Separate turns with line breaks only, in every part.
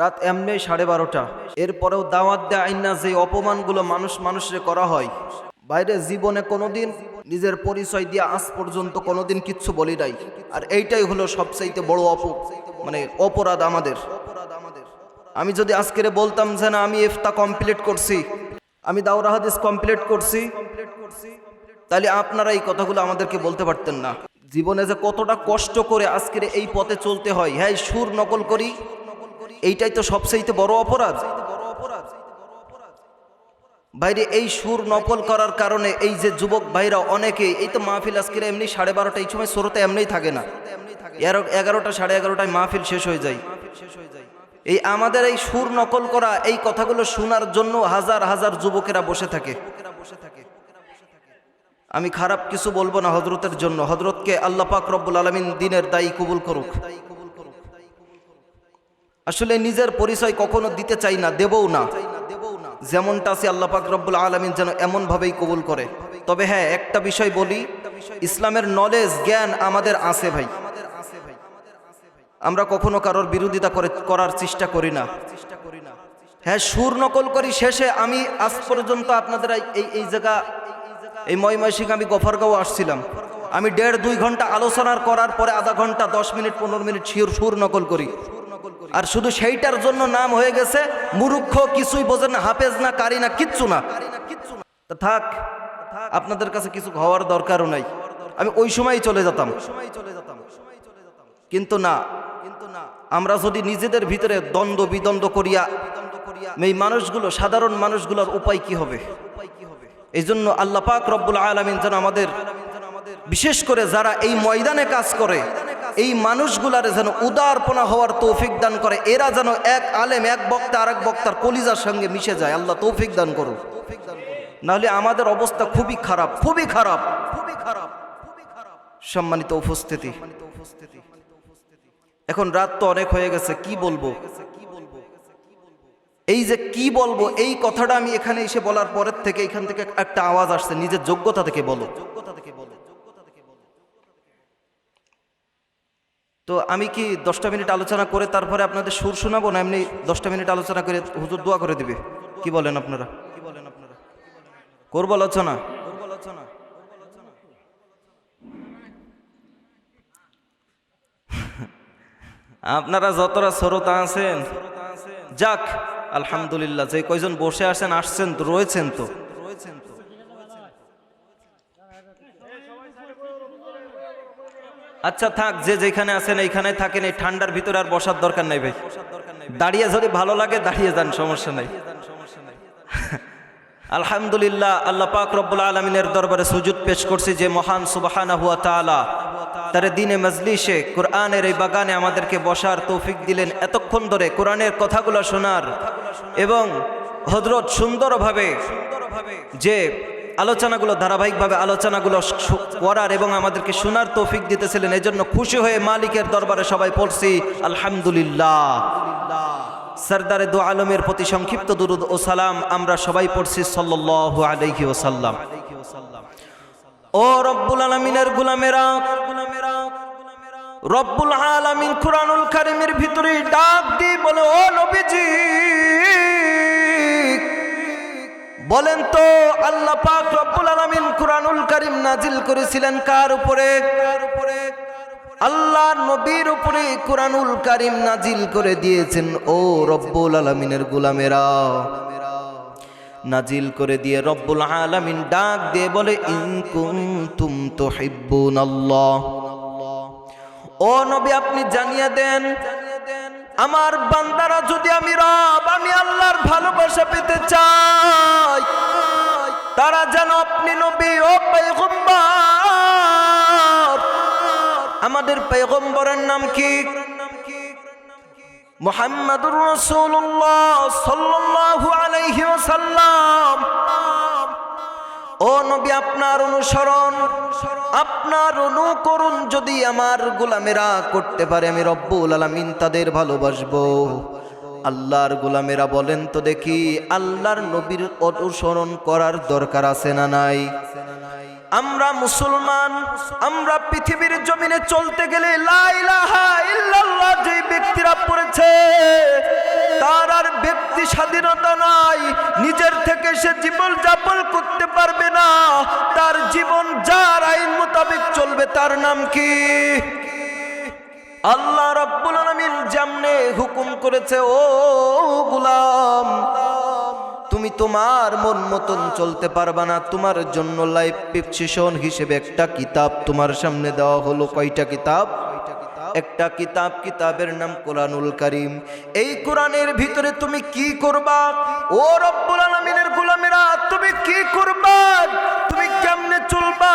রাত এমনি সাড়ে বারোটা। এরপরেও দাওয়াত দেয় আইনা যে অপমানগুলো মানুষ মানুষরে করা হয়। বাইরে জীবনে কোনোদিন নিজের পরিচয় দিয়ে আজ পর্যন্ত কোনোদিন কিচ্ছু বলি নাই। আর এইটাই হলো সবচাইতে বড় অপ মানে অপরাধ আমাদের। আমি যদি আজকের বলতাম যে না, আমি ইফতা কমপ্লিট করছি, আমি দাওরা হাদিস কমপ্লিট করছি, তাহলে আপনারা এই কথাগুলো আমাদেরকে বলতে পারতেন না। জীবনে যে কতটা কষ্ট করে আজকের এই পথে চলতে হয় হ্যাঁ সুর নকল করি এইটাই তো সবচেয়ে বড় অপরাধ। বাইরে এই সুর নকল করার কারণে এই যে যুবক ভাইরা অনেকে, এই তো মাহফিল আজকের এমনি সাড়ে বারোটা, এই সময় শ্রোতে এমনিই থাকে না। এগারোটা, সাড়ে এগারোটায় মাহফিল শেষ হয়ে যায়। এই আমাদের এই সুর নকল করা এই কথাগুলো শোনার জন্য হাজার হাজার যুবকেরা বসে থাকে। আমি খারাপ কিছু বলব না হজরতের জন্য। হজরতকে আল্লাহ পাক রব্বুল আলমিন দিনের দায়ী কবুল করুক। আসলে নিজের পরিচয় কখনো দিতে চাই না, দেবও না। যেমনটা আছে আল্লাহ পাক রব্বুল আলমিন যেন এমনভাবেই কবুল করে। তবে হ্যাঁ একটা বিষয় বলি, ইসলামের নলেজ জ্ঞান আমাদের আছে ভাই। আমরা কখনো কারোর বিরোধিতা করে, করার চেষ্টা করি না। হ্যাঁ সুর নকল করি শেষে। আমি আজ পর্যন্ত আপনাদের এই- এই জায়গা, এই ময়মনসিং আমি গফরগাঁও আসছিলাম। আমি দেড় দুই ঘণ্টা আলোচনার করার পরে আধা ঘণ্টা, দশ মিনিট, পনেরো মিনিট সুর নকল করি। আর শুধু সেইটার জন্য নাম হয়ে গেছে মুরুক্ষ কিছুই বোঝে না, হাফেজ না, কারি না, কিচ্ছু না। থাক, আপনাদের কাছে কিছু হওয়ার দরকারও নাই। আমি ওই সময়ই চলে যেতাম। কিন্তু না কিন্তু না, আমরা যদি নিজেদের ভিতরে দ্বন্দ্ব বিদ্বন্দ্ব করিয়া, এই মানুষগুলো, সাধারণ মানুষগুলোর উপায় কি হবে? এই জন্য আল্লাহ পাক রব্বুল আলমিন যেন আমাদের, বিশেষ করে যারা এই ময়দানে কাজ করে এই মানুষগুলার যেন উদারপনা হওয়ার তৌফিক দান করে। এরা যেন এক আলেম, এক বক্তা আর এক বক্তার কলিজার সঙ্গে মিশে যায়। আল্লাহ তৌফিক দান করুক। নাহলে আমাদের অবস্থা খুবই খারাপ খুবই খারাপ খুবই খারাপ। সম্মানিত উপস্থিতি। এখন রাত তো অনেক হয়ে গেছে, কি বলব? এই যে কি বলব, এই কথাটা আমি এখানে এসে বলার পরের থেকে এখান থেকে একটা আওয়াজ আসছে, নিজের যোগ্যতা থেকে বলো। তো আমি কি দশটা মিনিট আলোচনা করে তারপরে আপনাদের সুর শোনাবো না এমনি দশটা মিনিট আলোচনা করে হুজুর দোয়া করে দিবে? কি বলেন আপনারা? কি বলেন আপনারা করব আলোচনা। আপনারা যতটা শ্রোতা আছেন, যাক, আলহামদুলিল্লাহ, যে কয়জন বসে আসেন আসছেন তো রয়েছেন তো। আচ্ছা থাক, যে যেখানে আছেন এইখানে থাকেন, এই ঠান্ডার ভিতরে আর বসার দরকার নাই ভাই। দাঁড়িয়ে যদি ভালো লাগে, দাঁড়িয়ে যান, সমস্যা নাই। আলহামদুলিল্লাহ, আল্লাহ পাক রব্বুল আলমিনের দরবারে সুজুদ পেশ করছি যে মহান সুবাহানা হুয়া তালা তার দিনে মজলিসে, কোরআনের এই বাগানে আমাদেরকে বসার তৌফিক দিলেন। এতক্ষণ ধরে কোরআনের কথাগুলো শোনার এবং হজরত সুন্দরভাবে যে আলোচনাগুলো ধারাবাহিকভাবে আলোচনাগুলো করার এবং আমাদেরকে শোনার তৌফিক দিতেছিলেন। এজন্য খুশি হয়ে মালিকের দরবারে সবাই পড়ছি, আলহামদুলিল্লাহ। সরদারে দু আলমের প্রতি সংক্ষিপ্ত দুরুদ ও সালাম আমরা সবাই পড়ছি, সাল্লাল্লাহু আলাইহি ওসাল্লাম ও রব্বুল আলমিনের গুলামেরা, রব্বুল আলামিন কুরআনুল কারিমের ভিতরে ডাক দিয়ে বলে, ও নবীজি! বলেন তো আল্লাহ পাক রব্বুল আলামিন কুরআনুল কারীম নাজিল করেছিলেন কার উপরে? কার উপরে? আল্লাহ নবীর উপরে কোরআনুল কারিম নাজিল করে দিয়েছেন। ও রব্বুল আলমিনের গুলামেরা নাজিল করে দিয়ে রব্বুল আলামিন ডাক দিয়ে বলে ইনকুম তুম তো হিব্বুন আল্লাহ ও নবী আপনি জানিয়ে দেন আমার বান্দারা, যদি আমি রব, আমি আল্লাহর ভালোবাসা পেতে চাই, তারা যেন আপনি নবী ও পয়গম্বর। আমাদের পেগম্বরের নাম কি? মোহাম্মদুর রসুল্লাহ সাল্লাল্লাহু আলাইহি ওয়াসাল্লাম। ও নবী, আপনার অনুসরণ, আপনার অনুকরণ যদি আমার গোলামেরা করতে পারে, আমি রব্বুল আলামিন তাদের ভালোবাসবো। আল্লাহর গোলামেরা বলেন তো দেখি, আল্লাহর নবীর অনুসরণ করার দরকার আছে না নাই? আমরা মুসলমান, আমরা পৃথিবীর জমিনে চলতে গেলে যে ব্যক্তিরা পড়েছে যদি স্বাধীনতা নাই, নিজের থেকে সে জীবন যাপন করতে পারবে না, তার জীবন যার আইন মোতাবেক চলবে, তার নাম কি? আল্লাহ রব্বুল আলামিন যেমনে হুকুম করেছে, ও গুলাম তুমি তোমার মন মতন চলতে পারবা না। তোমার জন্য লাইফ প্রেসক্রিপশন হিসেবে একটা কিতাব তোমার সামনে দেওয়া হলো। কয়টা কিতাব? একটা কিতাব, কিতাবের নাম কোরআনুল করিম। এই কোরআনের ভিতরে তুমি কি করবা? ও রব্বুল আলামিনের গোলামেরা, তুমি কি করবা? তুমি কেমনে চলবা?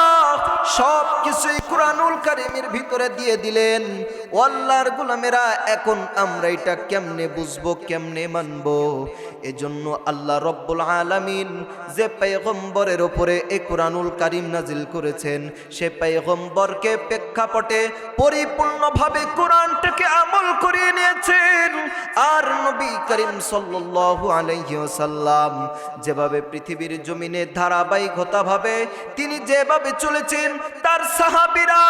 সব কিছুই কোরআনুল কারিমের ভিতরে দিয়ে দিলেন। ও আল্লাহর গোলামেরা, এখন আমরা এটা কেমনে বুঝব, কেমনে মানবো? এজন্য আল্লাহ রব্বুল আলামিন যে পেগম্বরের ওপরে এই কোরআনুল কারিম নাজিল করেছেন, সে পেগম্বরকে প্রেক্ষাপটে পরিপূর্ণভাবে কোরআনটাকে আমল করিয়ে নিয়েছেন। আর নবী করিম সাল্লাল্লাহু আলাইহি ওয়াসাল্লাম যেভাবে পৃথিবীর জমিনে ধারাবাহিকতাভাবে তিনি যেভাবে চলেছেন, তার সাহাবীরা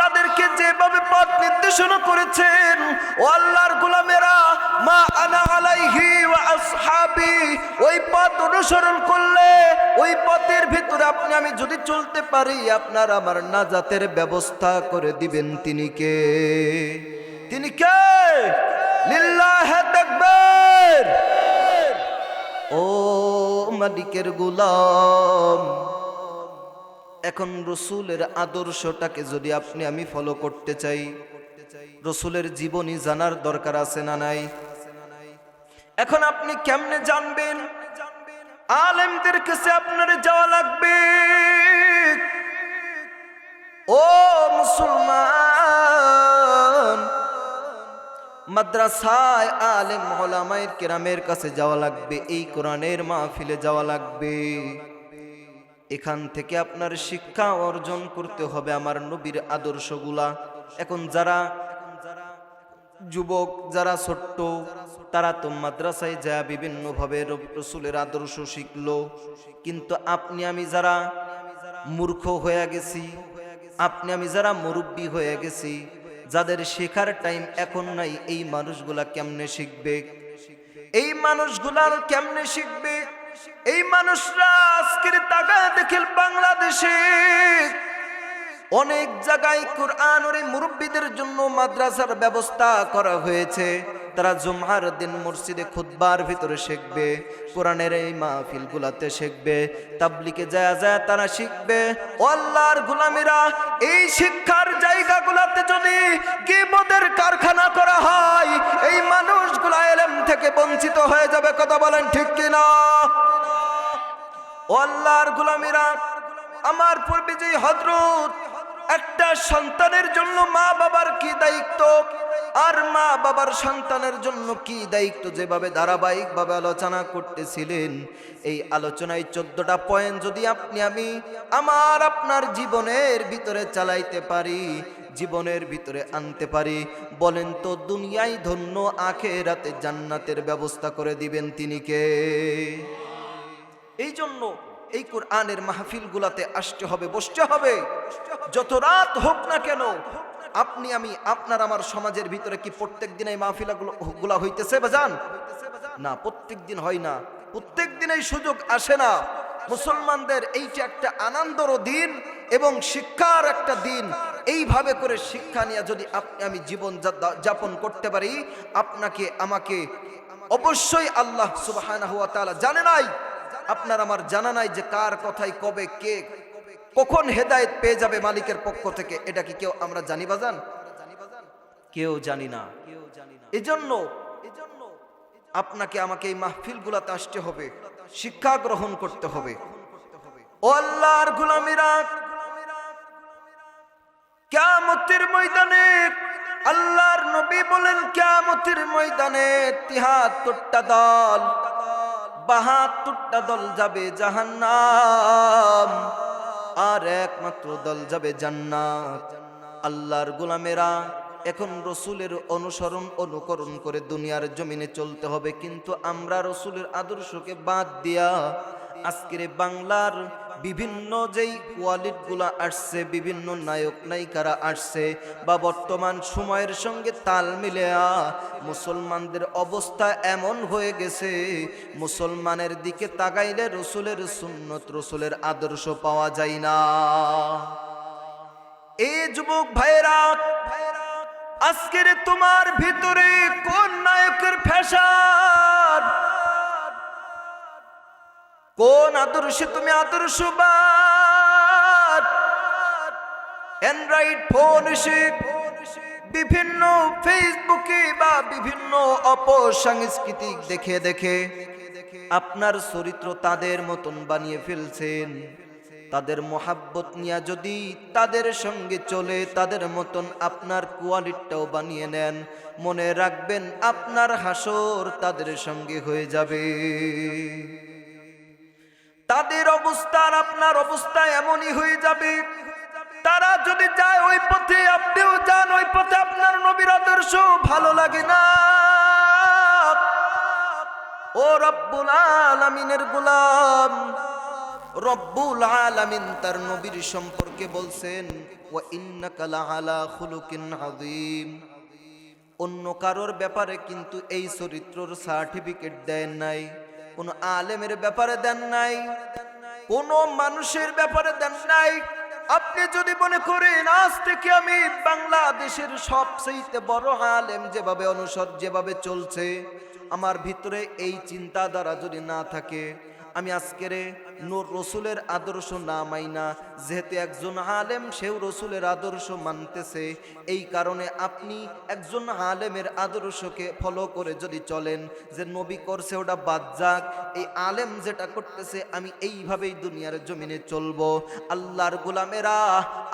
তাদেরকে যেভাবে পথ নির্দেশনা করেছেন, ও আল্লাহর গোলামেরা, মা আনা আলাইহি ওয়া আসহাবি, ওই পথ অনুসরণ করলে, ওই পথের ভিতরে আপনি, আমি যদি চলতে পারি, আপনার আমার নাজাতের ব্যবস্থা করে দিবেন। তিনি কে? তিনি কে? লিল্লাহ তাকবীর। ও মালিকের গোলাম, এখন রসুলের আদর্শটাকে যদি আপনি, আমি ফলো করতে চাই রসুলের জীবনী জানার দরকার আছে না নাই? এখন আপনি কেমনে জানবেন? আলেমদের কাছে আপনার যাওয়া লাগবে। ও মুসলমান, মাদ্রাসায় আলেম ওলামায়ের কেরামের কাছে যাওয়া লাগবে, এই কোরআনের মাহফিলে যাওয়া লাগবে। এখান থেকে আপনার শিক্ষা অর্জন করতে হবে আমার নবীর আদর্শগুলা। এখন যারা যুবক, যারা ছোট্ট, তারা তো মাদ্রাসায় যায়, বিভিন্নভাবে রসুলের আদর্শ শিখলো। কিন্তু আপনি, আমি যারা মূর্খ হয়ে গেছি, আপনি, আমি যারা মুরব্বী হয়ে গেছি, যাদের শেখার টাইম এখন নাই, এই মানুষগুলা কেমনে শিখবে? এই মানুষগুলার কেমনে শিখবে? এই মানুষরা আজকের তাগা দেখেন বাংলাদেশে। অনেক জায়গায় কোরআন ওর এই মুরব্বীদের জন্য মাদ্রাসার ব্যবস্থা করা হয়েছে। তারা জুমহার দিন মসজিদে খুতবার ভিতরে শিখবে, কোরআনের এই মাহফিল গুলাতে শিখবে তাবলিকে যায় যায় তারা শিখবে। ও আল্লাহর গুলামিরা, এই শিক্ষার জায়গাগুলাতে যদি গিবদের কারখানা করা হয়, এই মানুষগুলা এলেম থেকে বঞ্চিত হয়ে যাবে, কথা বলেন ঠিক কিনা? ও আল্লাহর গুলামিরা, আমার পূর্বে যে হজরত একটা সন্তানের জন্য মা বাবার কি দায়িত্ব? আর মা বাবার সন্তানের জন্য কি দায়িত্ব? যেভাবে ধারাবাহিকভাবে আলোচনা করতেছিলেন, এই আলোচনায় চোদ্দটা পয়েন্ট যদি আপনি আমি আমার আপনার জীবনের ভিতরে চালাইতে পারি, জীবনের ভিতরে আনতে পারি, বলেন তো দুনিয়ায় ধন্য আখেরাতে জান্নাতের ব্যবস্থা করে দিবেন তিনি কে? এই জন্য এই কোরআনের মাহফিল গুলাতে আসতে হবে, বসতে হবে। যত রাত হোক না কেন, আপনি, আমি, আপনার, আমার সমাজের ভিতরে কি প্রত্যেক দিন এই মাহফিলা গুলা হইতেছে বাজান না, প্রত্যেক দিন হয় না। প্রত্যেক দিন এই সুযোগ আসে না। মুসলমানদের এইটা একটা আনন্দর দিন এবং শিক্ষার একটা দিন। এইভাবে করে শিক্ষা নিয়ে যদি আপনি, আমি জীবন যাপন করতে পারি, আপনাকে, আমাকে অবশ্যই আল্লাহ সুবাহ জানে নাই। আপনার আমার জানা নাই যে কার কথাই, কবে, কে, কখন হেদায়েত পেয়ে যাবে মালিকের পক্ষ থেকে, এটা কি কেউ, আমরা জানি বাজান কেউ জানি না। এজন্য আপনাকে আমাকে এই মাহফিল গুলাতে আসতে হবে, শিক্ষা গ্রহণ করতে হবে। আল্লাহর নবী বলেন, কেয়ামতের ময়দানে তিহাত্তরটা দল বাহাত্তরটা দল যাবে জাহান্নাম। আর একমাত্র দল যাবে জান্নাত। আল্লাহর গোলামেরা এখন রসুলের অনুসরণ, অনুকরণ করে দুনিয়ার জমিনে চলতে হবে। কিন্তু আমরা রসুলের আদর্শকে বাদ দিয়া আজকের বাংলার বিভিন্ন যেই কোয়ালিটিগুলো আসছে, বিভিন্ন নায়ক নায়িকারা আসছে, বা বর্তমান সময়ের সঙ্গে তাল মিলেয়া মুসলমানদের অবস্থা এমন হয়ে গেছে, মুসলমানের দিকে তাকাইলে রসুলের সুন্নত, রসুলের আদর্শ পাওয়া যায় না। এই যুবক ভাইরা আজকের তোমার ভিতরে কোন নায়কের ফ্যাশন? কোন আদর্শে তুমি আদর্শবাদ? অ্যান্ড্রয়েড ফোন বিভিন্ন ফেসবুকে বা বিভিন্ন অপসাংস্কৃতিক দেখে দেখে আপনার চরিত্র তাদের মতন বানিয়ে ফেলছেন। তাদের মোহাব্বত নিয়ে যদি তাদের সঙ্গে চলে, তাদের মতন আপনার কোয়ালিটিটাও বানিয়ে নেন। মনে রাখবেন আপনার হাসর তাদের সঙ্গে হয়ে যাবে। তাদের অবস্থা আপনার অবস্থা এমনই হয়ে যাবে। তারা যদি যায় ওই পথে, আপনিও যান ওই পথে, আপনার নবীর আদর্শ ভালো লাগে না। ও রব্বুল আলামিনের গোলাম, রব্বুল আলামিন তার নবীর সম্পর্কে বলছেন, ওয়া ইন্নাকা লাআলা খুলুকিন আযীম। অন্য কারোর ব্যাপারে কিন্তু এই চরিত্রর সার্টিফিকেট দেন নাই। কোন আলেমের ব্যাপারে দেন নাই, কোন মানুষের ব্যাপারে দেন নাই। আপনি যদি মনে করেন, আজ থেকে আমি বাংলাদেশের সবচেয়ে বড় আলেম যেভাবে অনুসর, যেভাবে চলছে, আমার ভিতরে এই চিন্তাধারা যদি না থাকে, আমি আজকের নূর রসুলের আদর্শ না মাইনা, যেহেতু একজন আলেম, সেও রসুলের আদর্শ মানতেছে। এই কারণে আপনি একজন আলেমের আদর্শকে ফলো করে যদি চলেন, যে নবী করছে, ওটা বাদ যাক। এই আলেম যেটা করতেছে, আমি এইভাবেই দুনিয়ার জমিনে চলবো। আল্লাহর গোলামেরা,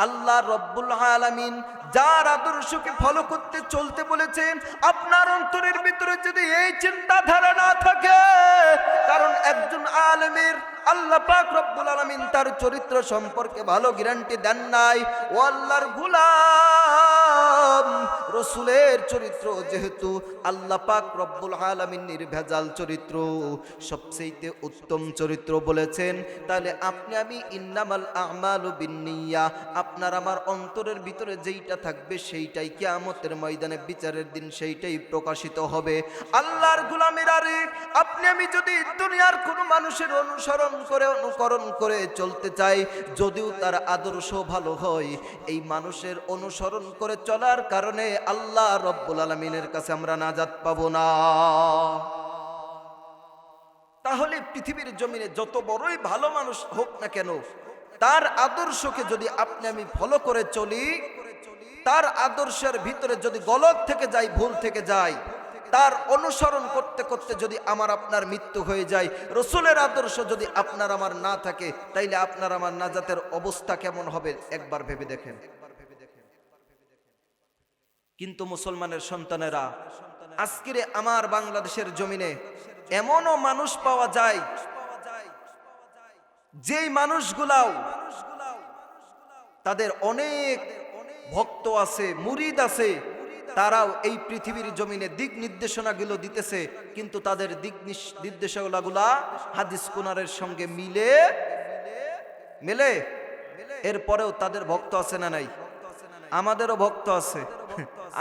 আল্লাহ রব্বুল আলামিন যার আদর্শকে ফলো করতে চলতে বলেছেন, আপনার অন্তরের ভিতরে যদি এই চিন্তাধারা না থাকে, কারণ একজন আলেমের আল্লাহ পাক রব্বুল আলামিন তার চরিত্র সম্পর্কে ভালো গ্যারান্টি দেন নাই। ও আল্লাহর গুলাম। রসুলের চরিত্র যেহেতু আল্লাহ পাক রব্বুল আলামিন নির্ভেজাল চরিত্র সবচেয়ে উত্তম চরিত্র বলেছেন, তাহলে আপনি আমি ইন্নামাল আমালু বিন্নিয়া, আপনার আমার অন্তরের ভিতরে যেইটা থাকবে সেইটাই কিয়ামতের ময়দানে বিচারের দিন সেইটাই প্রকাশিত হবে। আল্লাহর গুলামের আরে আপনি আমি যদি দুনিয়ার কোনো মানুষের অনুসরণ করে, অনুকরণ করে চলতে চাই, যদিও তার আদর্শ ভালো হয়, এই মানুষের অনুসরণ করে চলার কারণে আল্লাহ রব্বুল আলমিনের কাছে আমরা নাজাত পাবো না। তাহলে পৃথিবীর জমিনে যত বড়ই ভালো মানুষ হোক না কেন, তার আদর্শকে যদি আপনি আমি ফলো করে চলি, তার আদর্শের ভিতরে যদি গলত থেকে যাই ভুল থেকে যাই তার অনুসরণ করতে করতে যদি আমার আপনার মৃত্যু হয়ে যায়, রসুলের আদর্শ যদি আপনার আমার না থাকে, তাইলে আপনার আমার নাজাতের অবস্থা কেমন হবে একবার ভেবে দেখেন। কিন্তু মুসলমানের সন্তানেরা, আজকের আমার বাংলাদেশের জমিনে এমনও মানুষ পাওয়া যায়, যেই মানুষগুলাও তাদের অনেক ভক্ত আছে, মুরিদ আছে, তারাও এই পৃথিবীর জমিনে দিক নির্দেশনাগুলো দিতেছে, কিন্তু তাদের দিক নির্দেশনাগুলা হাদিস কুনারের সঙ্গে মিলে, মেলে। এরপরেও তাদের ভক্ত আছে না নাই? আমাদেরও ভক্ত আছে।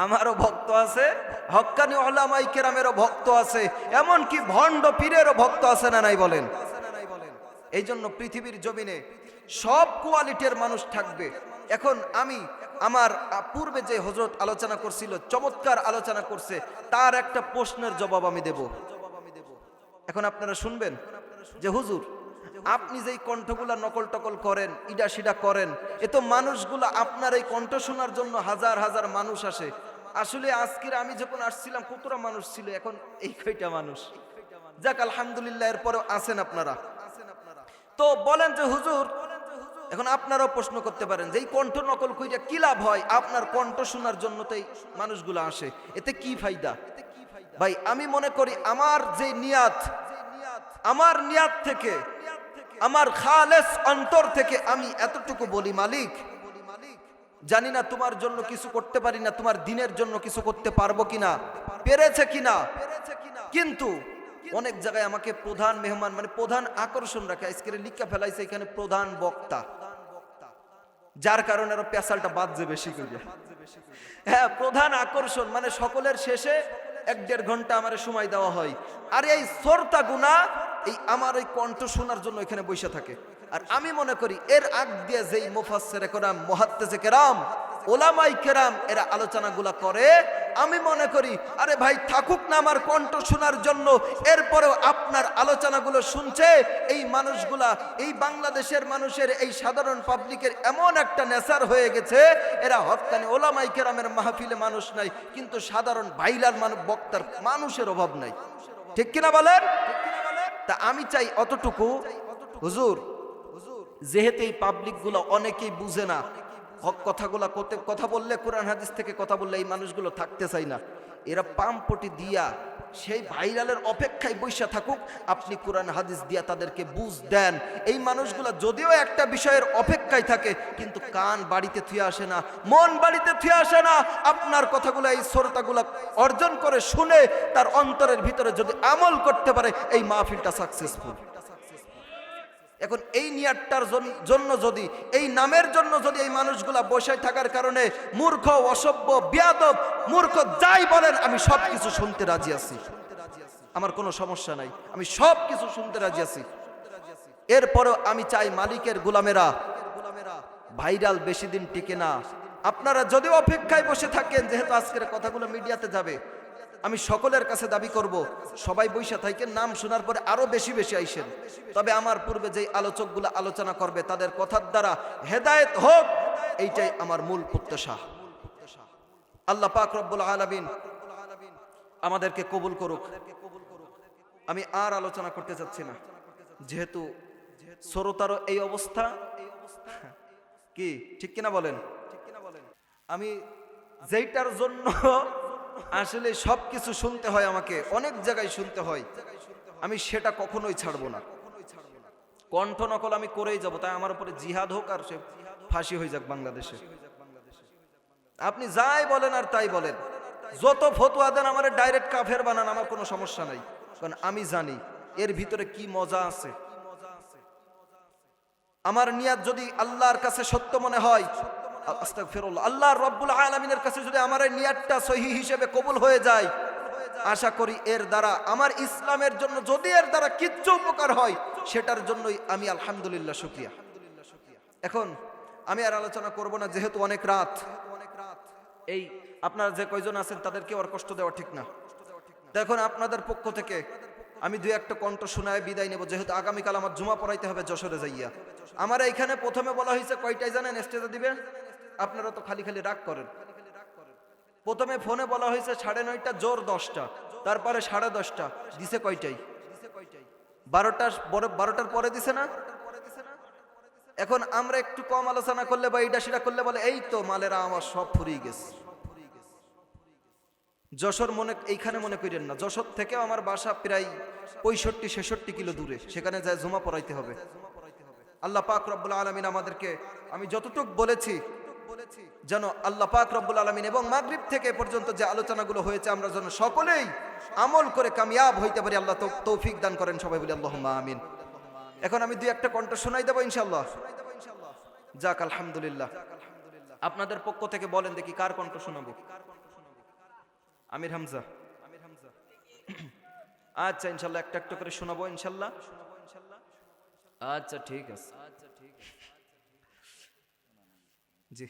আমারও ভক্ত আছে, হক্কানি ওলামাই কেরামেরও ভক্ত আছে, এমনকি ভণ্ড পীরেরও ভক্ত আছে না নাই বলেন? এই জন্য পৃথিবীর জমিনে সব কোয়ালিটির মানুষ থাকবে। এখন আমি আমার পূর্বে যে হজরত আলোচনা করছিল, চমৎকার আলোচনা করছে, তার একটা প্রশ্নের জবাব আমি দেব। এখন আপনারা শুনবেন যে হুজুর আপনি যেই কণ্ঠগুলা নকল টকল করেন ইডা সিডা করেন, এ তো মানুষগুলা আপনার এই কণ্ঠ শোনার জন্য হাজার হাজার মানুষ আসে। আসলে আজকের আমি যখন আসছিলাম, কতটা মানুষ ছিল? এখন এই কয়টা মানুষ? যাক, আলহামদুলিল্লাহ, এরপরেও আছেন আপনারা। তো বলেন যে, হুজুর, এখন আপনারাও প্রশ্ন করতে পারেন যে, এই কণ্ঠ নকল কইরা কি লাভ হয়? আপনার কণ্ঠ শোনার জন্য তো এই মানুষগুলো আসে। এতে কি ফায়দা? ভাই, আমি মনে করি আমার যে নিয়াত, আমার নিয়াত থেকে আমার খালেস অন্তর থেকে আমি এতটুকু বলি, মালিক, জানি না তোমার জন্য কিছু করতে পারি না, তোমার দিনের জন্য কিছু করতে পারব কিনা, পেরেছে কিনা? কিন্তু অনেক জায়গায় আমাকে প্রধান মেহমান মানে প্রধান আকর্ষণ রাখে আজকের লিখা ফেলাইছে এখানে প্রধান বক্তা। যার কারণে আরও পেশালটা বাজছে বেশি করে হ্যাঁ প্রধান আকর্ষণ মানে সকলের শেষে এক দেড় ঘণ্টা আমার সময় দেওয়া হয়। আর এই সরতা গুণা এই আমার এই কণ্ঠ শোনার জন্য এখানে বসে থাকে। আর আমি মনে করি, এর আগ দিয়ে যেই মুফাসসিরে কেরাম, মুহাদ্দিসে কেরাম ওলামাই কেরাম এরা আলোচনাগুলা করে, আমি মনে করি, আরে ভাই থাকুক না আমার কণ্ঠ শোনার জন্য, এরপরেও আপনার আলোচনাগুলো শুনছে, এই মানুষগুলা, এই বাংলাদেশের মানুষের এই সাধারণ পাবলিকের এমন একটা নেশার হয়ে গেছে, এরা হকানি ওলামাই কেরামের মাহফিলে মানুষ নাই, কিন্তু সাধারণ ভাইলার মানুষ বক্তার মানুষের অভাব নাই। ঠিক কিনা বলেন? তা আমি চাই অতটুকু। হুজুর, যেহেতু এই পাবলিকগুলো অনেকেই বুঝে না, হক কথাগুলা কথা বললে কোরআন হাদিস থেকে কথা বললে এই মানুষগুলো থাকতে চাই না। এরা পাম্পটি দিয়া সেই ভাইরালের অপেক্ষায় বৈশা থাকুক, আপনি কোরআন, হাদিস দিয়া তাদেরকে বুঝ দেন। এই মানুষগুলো যদিও একটা বিষয়ের অপেক্ষায় থাকে, কিন্তু কান বাড়িতে থুয়ে আসে না, মন বাড়িতে থুয়ে আসে না। আপনার কথাগুলো, এই শ্রোতাগুলো অর্জন করে শুনে তার অন্তরের ভিতরে যদি আমল করতে পারে, এই মাহফিলটা সাকসেসফুল এখন এই নিয়ারটার জন্য যদি, এই নামের জন্য যদি এই মানুষগুলা বসে থাকার কারণে মূর্খ, অসভ্য, বিয়াদব, মূর্খ যাই বলেন, আমি সব কিছু শুনতে রাজি আছি। আমার কোনো সমস্যা নাই, আমি সব কিছু শুনতে রাজি আছি। এরপরেও আমি চাই মালিকের গুলামেরা ভাইরাল বেশি দিন টিকে না। আপনারা যদি অপেক্ষায় বসে থাকেন, যেহেতু আজকের কথাগুলো মিডিয়াতে যাবে আমি সকলের কাছে দাবি করব, সবাই বৈশা থাকেন নাম শোনার পরে আরও বেশি বেশি আইসেন। তবে আমার পূর্বে যেই আলোচকগুলো আলোচনা করবে, তাদের কথার দ্বারা হেদায়েত হোক, এইটাই আমার মূল প্রত্যাশা। আল্লাহ পাক রব্বুল আলামিন আমাদেরকে কবুল করুক। আমি আর আলোচনা করতে চাচ্ছি না। যেহেতু শ্রোতারও এই অবস্থা, কি, ঠিক কিনা বলেন? আমি যেইটার জন্য আসলে সব কিছু শুনতে হয় আমাকে, অনেক জায়গায় শুনতে হয়। আমি সেটা কখনোই ছাড়বো না। কণ্ঠ নকল আমি করেই যাব, তাই আমার উপরে জিহাদ হোক আর সে ফাঁসি হয়ে যাক বাংলাদেশে। আপনি যাই বলেন আর তাই বলেন। যত ফতুয়া দেন, আমার ডাইরেক্ট কাফের বানান, আমার কোনো সমস্যা নাই। কারণ আমি জানি এর ভিতরে কি মজা আছে। আমার নিয়াত যদি আল্লাহর কাছে সত্য মনে হয় আল্লাহ রব্বুল আলামিনের কাছে যদি আমার এই নিয়াতটা সহি হিসেবে কবুল হয়ে যায়, আশা করি এর দ্বারা, আমার ইসলামের জন্য যদি এর দ্বারা কিচ্ছু উপকার হয়, সেটার জন্যই আমি আলহামদুলিল্লাহ শুক্রিয়া। এখন আমি আর আলোচনা করব না, যেহেতু অনেক রাত। এই আপনারা যে কয়জন আছেন, তাদেরকে আর কষ্ট দেওয়া ঠিক না। দেখুন আপনাদের পক্ষ থেকে আমি দুই একটা কণ্ঠ শোনায় বিদায় নেব, যেহেতু আগামীকাল আমার জুমা পড়াইতে হবে যশোরে যাইয়া। আমার এইখানে প্রথমে বলা হয়েছে, কয়টায় জানেন? স্টেজে দিবেন? আপনারা তো খালি খালি রাগ করেন। প্রথমে ফোনে বলা হয়েছে সাড়ে নয়টা, জোর দশটা। তারপরে সাড়ে দশটা, দিছে কয়টাই বারোটা বারোটার পরে দিছে না? এখন আমরা একটু কম আলোচনা করলে বা এইটা সেটা করলে বলে, এই তো মালেরা আমার সব ফুরিয়ে গেছে। যশোর মনে, এইখানে মনে করেন না। যশোর থেকেও আমার বাসা প্রায় পঁয়ষট্টি, ছেষট্টি কিলো দূরে। সেখানে যায় জুমা পড়াইতে হবে। আল্লাহ পাক রব্বুল আলমিন আমাদেরকে, আমি যতটুক বলেছি যেন আল্লাহ পাক রব্বুল আলমিন এবং মাগরিব থেকে পর্যন্ত যে আলোচনাগুলো হয়েছে, আমরা যেন সকলেই আমল করে কামিয়াব হইতে পারি। আল্লাহ তৌফিক দান করেন, সবাই বলি আল্লাহ আমিন। এখন আমি দুই একটা কণ্ঠ শোনাই দেবো ইনশাল্লাহ যাক, আলহামদুলিল্লাহ। আপনাদের পক্ষ থেকে বলেন দেখি কার কণ্ঠ শোনাবো। আমির হামজা। আচ্ছা ইনশাল্লাহ একটা একটা করে শোনাবো ইনশাল্লাহ আচ্ছা ঠিক আছে। জি।